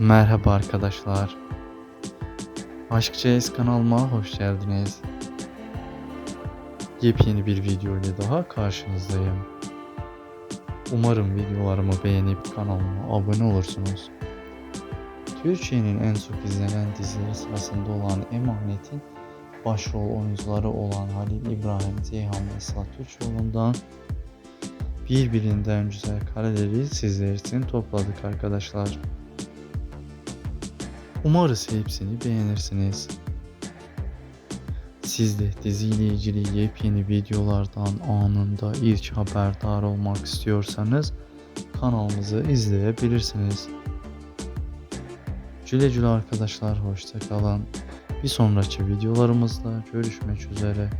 Merhaba arkadaşlar. Aşk CS kanalıma hoş geldiniz. Yepyeni bir video ile daha karşınızdayım. Umarım videolarımı beğenip kanalıma abone olursunuz. Türkiye'nin en çok izlenen dizileri sırasında olan Emanet'in başrol oyuncuları olan Halil İbrahim Ceyhan ve Esra Türkoğlu'ndan birbirinden güzel kareleri sizler için topladık arkadaşlar. Umarız hepsini beğenirsiniz. Siz de diziyle ilgili yepyeni videolardan anında ilk haberdar olmak istiyorsanız kanalımızı izleyebilirsiniz. Güle güle arkadaşlar hoşça kalın. Bir sonraki videolarımızda görüşmek üzere.